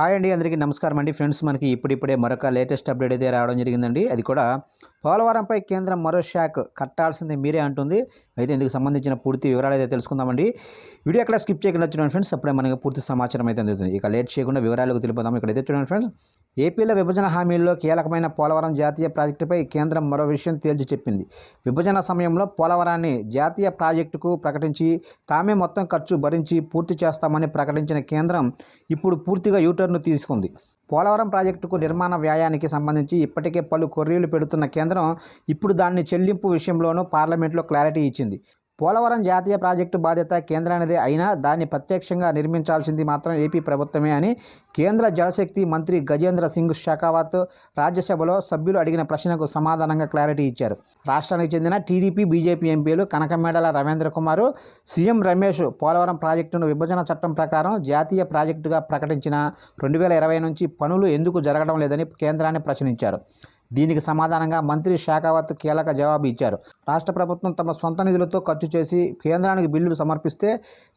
Hi అండి అందరికీ నమస్కారం అండి. ఫ్రెండ్స్ మనకి ఇప్పుడిప్పుడే మరొక లేటెస్ట్ అప్డేట్ అయితే రావడం జరిగిందండి. అది కూడా పోలవరంపై కేంద్రం మరో షాక్ కట్టాల్సింది మీరే అంటుంది. అయితే ఇందుకు సంబంధించిన పూర్తి వివరాలు అయితే తెలుసుకుందామండి. వీడియో ఎక్కడ స్కిప్ చేయకుండా చూడండి ఫ్రెండ్స్. అప్పుడే మనకి పూర్తి సమాచారం అయితే అందుతుంది. ఇక లేట్ చేయకుండా వివరాలకు తెలుపుదాం ఇక్కడైతే చూడండి ఫ్రెండ్స్. ఏపీలో విభజన హామీల్లో కీలకమైన పోలవరం జాతీయ ప్రాజెక్టుపై కేంద్రం మరో విషయం తేల్చి చెప్పింది. విభజన సమయంలో పోలవరాన్ని జాతీయ ప్రాజెక్టుకు ప్రకటించి తామే మొత్తం ఖర్చు భరించి పూర్తి చేస్తామని ప్రకటించిన కేంద్రం ఇప్పుడు పూర్తిగా యూటర్ను తీసుకుంది. పోలవరం ప్రాజెక్టుకు నిర్మాణ వ్యయానికి సంబంధించి ఇప్పటికే పలు కొర్రీలు పెడుతున్న కేంద్రం ఇప్పుడు దాని చెల్లింపు విషయంలోనూ పార్లమెంట్లో క్లారిటీ ఇచ్చింది. పోలవరం జాతీయ ప్రాజెక్టు బాధ్యత కేంద్రానిదే అయినా దాన్ని ప్రత్యక్షంగా నిర్మించాల్సింది మాత్రం ఏపీ ప్రభుత్వమే అని కేంద్ర జలశక్తి మంత్రి గజేంద్ర సింగ్ షెకావత్ రాజ్యసభలో సభ్యులు అడిగిన ప్రశ్నకు సమాధానంగా క్లారిటీ ఇచ్చారు. రాష్ట్రానికి చెందిన TDP BJP MPs Kanakamedala Ravindra Kumar CM Ramesh Polavaram ప్రాజెక్టును విభజన చట్టం ప్రకారం జాతీయ ప్రాజెక్టుగా ప్రకటించిన రెండు వేల ఇరవై నుంచి పనులు ఎందుకు జరగడం లేదని కేంద్రాన్ని ప్రశ్నించారు. దీనికి సమాధానంగా మంత్రి శాఖావత్ కీలక జవాబు ఇచ్చారు. రాష్ట్ర ప్రభుత్వం తమ సొంత నిధులతో ఖర్చు చేసి కేంద్రానికి బిల్లులు సమర్పిస్తే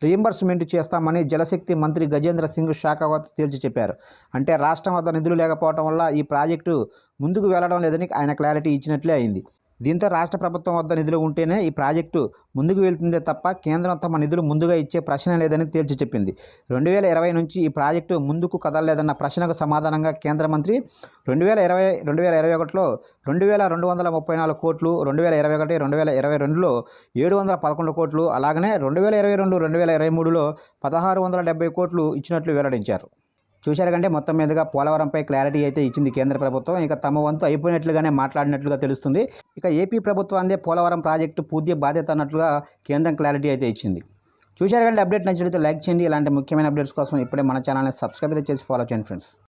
రీయింబర్స్మెంట్ చేస్తామని జలశక్తి మంత్రి గజేంద్ర సింగ్ శాఖావత్ తేల్చి చెప్పారు. అంటే రాష్ట్రం వద్ద నిధులు లేకపోవడం వల్ల ఈ ప్రాజెక్టు ముందుకు వెళ్ళడం లేదని ఆయన క్లారిటీ ఇచ్చినట్లే అయింది. దీంతో రాష్ట్ర ప్రభుత్వం వద్ద నిధులు ఉంటేనే ఈ ప్రాజెక్టు ముందుకు వెళ్తుందే తప్ప కేంద్రం తమ నిధులు ముందుగా ఇచ్చే ప్రశ్న లేదని తేల్చి చెప్పింది. రెండు వేల ఇరవై నుంచి ఈ ప్రాజెక్టు ముందుకు కదలలేదన్న ప్రశ్నకు సమాధానంగా కేంద్ర మంత్రి రెండు వేల ఇరవై రెండు వేల ఇరవై ఒకటిలో రెండు వేల రెండు వందల ముప్పై నాలుగు కోట్లు రెండు వేల ఇరవై ఒకటి రెండు వేల ఇరవై రెండులో ఏడు వందల పదకొండు కోట్లు అలాగనే రెండు వేల ఇరవై రెండు రెండు వేల ఇరవై మూడులో పదహారు వందల డెబ్బై కోట్లు ఇచ్చినట్లు వెల్లడించారు. చూశారు కంటే మొత్తం మీదుగా పోలవరంపై క్లారిటీ అయితే ఇచ్చింది కేంద్ర ప్రభుత్వం. ఇక తమ వంతు అయిపోయినట్లుగానే మాట్లాడినట్లుగా తెలుస్తుంది. ఇక ఏపీ ప్రభుత్వం అందే పోలవరం ప్రాజెక్టు పూర్తి బాధ్యత అన్నట్లుగా కేంద్రం క్లారిటీ అయితే ఇచ్చింది. చూశారు కంటే అప్డేట్ నచ్చినట్లయితే లైక్ చేయండి. ఇలాంటి ముఖ్యమైన అప్డేట్స్ కోసం ఇప్పుడే మన ఛానల్ని సబ్స్క్రైబ్ అయితే చేసి ఫాలో చేయండి ఫ్రెండ్స్